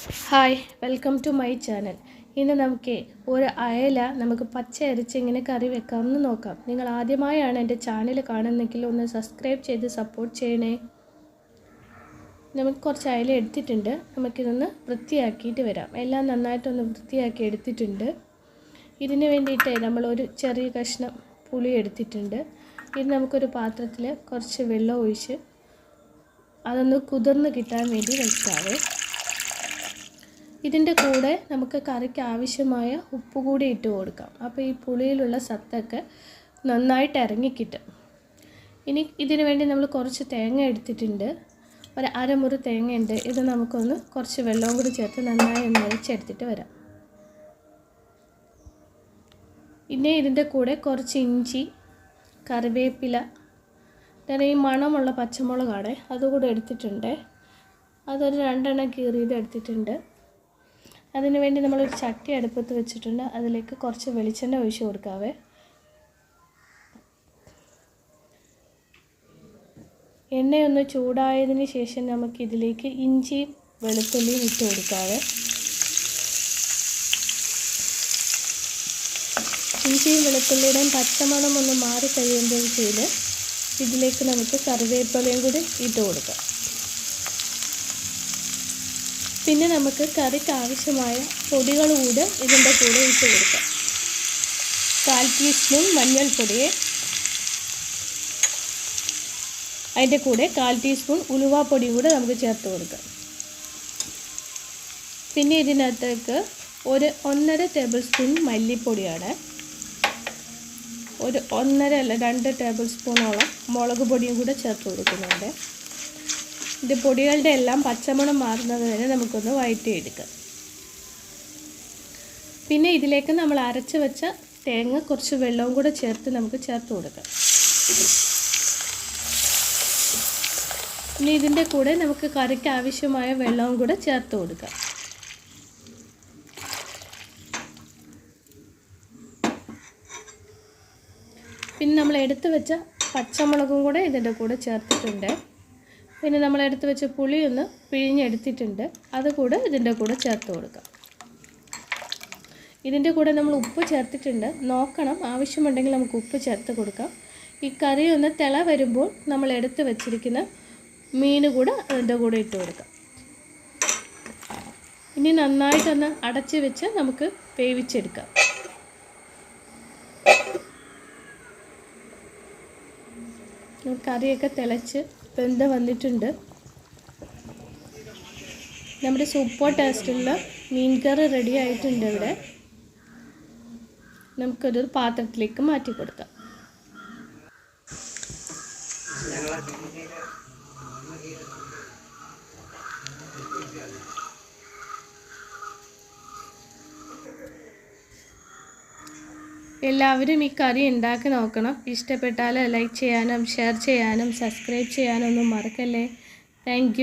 Hi welcome to my channel ഇന്ന് നമുക്ക് ഒരു അയല നമുക്ക് പച്ച അരച്ച് എങ്ങനെ കറി വെക്കാമെന്ന് നോക്കാം. നിങ്ങൾ ആദ്യമായാണ് എന്റെ ചാനൽ കാണുന്നെങ്കിൽ ഒന്ന് സബ്സ്ക്രൈബ് ചെയ്ത് സപ്പോർട്ട് ചെയ്യണേ. നമുക്ക് കുറച്ച് അയല എടുത്തിട്ടുണ്ട്. നമുക്കിതൊന്ന് വൃത്തിയാക്കിയിട്ട് വരാം. എല്ലാം നന്നായിട്ടൊന്ന് വൃത്തിയാക്കി എടുത്തിട്ടുണ്ട്. ഇതിന് വേണ്ടിയിട്ട് നമ്മളൊരു ചെറിയ കഷ്ണം പുളി എടുത്തിട്ടുണ്ട്. ഇത് നമുക്കൊരു പാത്രത്തിൽ കുറച്ച് വെള്ളം ഒഴിച്ച് അതൊന്ന് കുതിർന്ന് കിട്ടാൻ വേണ്ടി വെച്ചാവേ ഇതിന്റെ കൂടെ നമുക്ക് കറിക്ക് ആവശ്യമായ ഉപ്പ് കൂടി ഇട്ട് കൊടുക്കാം. അപ്പോൾ ഈ പുളിയിലുള്ള സത്തൊക്കെ നന്നായിട്ട് ഇറങ്ങിക്കിട്ടും ഇനി ഇതിനു വേണ്ടി നമ്മൾ കുറച്ച് തേങ്ങ എടുത്തിട്ടുണ്ട്. ഒരു അരമുറി തേങ്ങ ഉണ്ട്. ഇത് നമുക്കൊന്ന് കുറച്ച് വെള്ളവും കൂടി ചേർത്ത് നന്നായി ഒന്ന് അരച്ചെടുത്തിട്ട് വരാം. ഇനി ഇതിന്റെ കൂടെ കുറച്ച് ഇഞ്ചി കറിവേപ്പില ഞാൻ ഈ മണമുള്ള പച്ചമുളകാണ്. അതുകൂടെ എടുത്തിട്ടുണ്ട്. അതൊരു രണ്ടെണ്ണം കീറിയത് എടുത്തിട്ടുണ്ട്. അതിന് വേണ്ടി നമ്മളൊരു ചട്ടി അടുപ്പത്ത് വെച്ചിട്ടുണ്ട്. അതിലേക്ക് കുറച്ച് വെളിച്ചെണ്ണ ഒഴിച്ച് കൊടുക്കാവേ. എണ്ണയൊന്ന് ചൂടായതിന് ശേഷം നമുക്ക് ഇതിലേക്ക് ഇഞ്ചിയും വെളുത്തുള്ളിയും ഇട്ട് കൊടുക്കാവേ. ഇഞ്ചിയും വെളുത്തുള്ളിയുടെയും പച്ചമണം ഒന്ന് മാറി കഴിയുമ്പോഴത്തേക്ക് ഇതിലേക്ക് നമുക്ക് കറിവേപ്പിലയും കൂടി ഇട്ട് കൊടുക്കാം. പിന്നെ നമുക്ക് കറിക്ക് ആവശ്യമായ പൊടികൾ കൂടെ ഇതിന്റെ കൂടെ ഇട്ട് കൊടുക്കാം. കാൽ ടീസ്പൂൺ മഞ്ഞൾപ്പൊടി അതിന്റെ കൂടെ കാൽ ടീസ്പൂൺ ഉലുവാപ്പൊടിയും കൂടെ നമുക്ക് ചേർത്ത് കൊടുക്കാം. പിന്നെ ഇതിനകത്തേക്ക് ഒരു ഒന്നര ടേബിൾ സ്പൂൺ മല്ലിപ്പൊടിയാണ്. ഒരു ഒന്നര അല്ല രണ്ട് ടേബിൾ സ്പൂണോളം മുളക് പൊടിയും കൂടെ ചേർത്ത് കൊടുക്കുന്നുണ്ട്. ഇത് പൊടികളുടെ എല്ലാം പച്ചമണം മാറുന്നത് വരെ നമുക്കൊന്ന് വഴറ്റിയെടുക്കാം. പിന്നെ ഇതിലേക്ക് നമ്മൾ അരച്ച് വെച്ച തേങ്ങ കുറച്ച് വെള്ളവും കൂടെ ചേർത്ത് നമുക്ക് ചേർത്ത് കൊടുക്കാം. ഇനി ഇതിന്റെ കൂടെ നമുക്ക് കറിക്ക് ആവശ്യമായ വെള്ളവും കൂടെ ചേർത്ത് കൊടുക്കാം. പിന്നെ നമ്മൾ എടുത്തു വെച്ച പച്ചമുളകും കൂടെ ഇതിന്റെ കൂടെ ചേർത്തിട്ടുണ്ട്. പിന്നെ നമ്മൾ എടുത്ത് വെച്ച പുളി ഒന്ന് പിഴിഞ്ഞെടുത്തിട്ടുണ്ട് അത് കൂടെ ഇതിന്റെ കൂടെ ചേർത്ത് കൊടുക്കാം. ഇതിന്റെ കൂടെ നമ്മൾ ഉപ്പ് ചേർത്തിട്ടുണ്ട്. നോക്കണം ആവശ്യമുണ്ടെങ്കിൽ നമുക്ക് ഉപ്പ് ചേർത്ത് കൊടുക്കാം. ഈ കറി ഒന്ന് തിള വരുമ്പോൾ നമ്മൾ എടുത്ത് വെച്ചിരിക്കുന്ന മീൻ കൂടെ അതിന്റെ കൂടെ ഇട്ട് കൊടുക്കാം. ഇനി നന്നായിട്ടൊന്ന് അടച്ച് വെച്ച് നമുക്ക് വേവിച്ചെടുക്കാം. കറിയൊക്കെ തിളച്ച് വെന്ത് വന്നിട്ടുണ്ട്. നമ്മുടെ സൂപ്പർ ടേസ്റ്റുള്ള മീൻ കറി റെഡി ആയിട്ടുണ്ട് ഇവിടെ. നമുക്കൊരു പാത്രത്തിലേക്ക് മാറ്റി കൊടുക്കാം. എല്ലാവരും ഈ കറി ഉണ്ടാക്കി നോക്കണം. ഇഷ്ടപ്പെട്ടാൽ ലൈക്ക് ചെയ്യാനും ഷെയർ ചെയ്യാനും സബ്സ്ക്രൈബ് ചെയ്യാനും ഒന്നും മറക്കല്ലേ താങ്ക്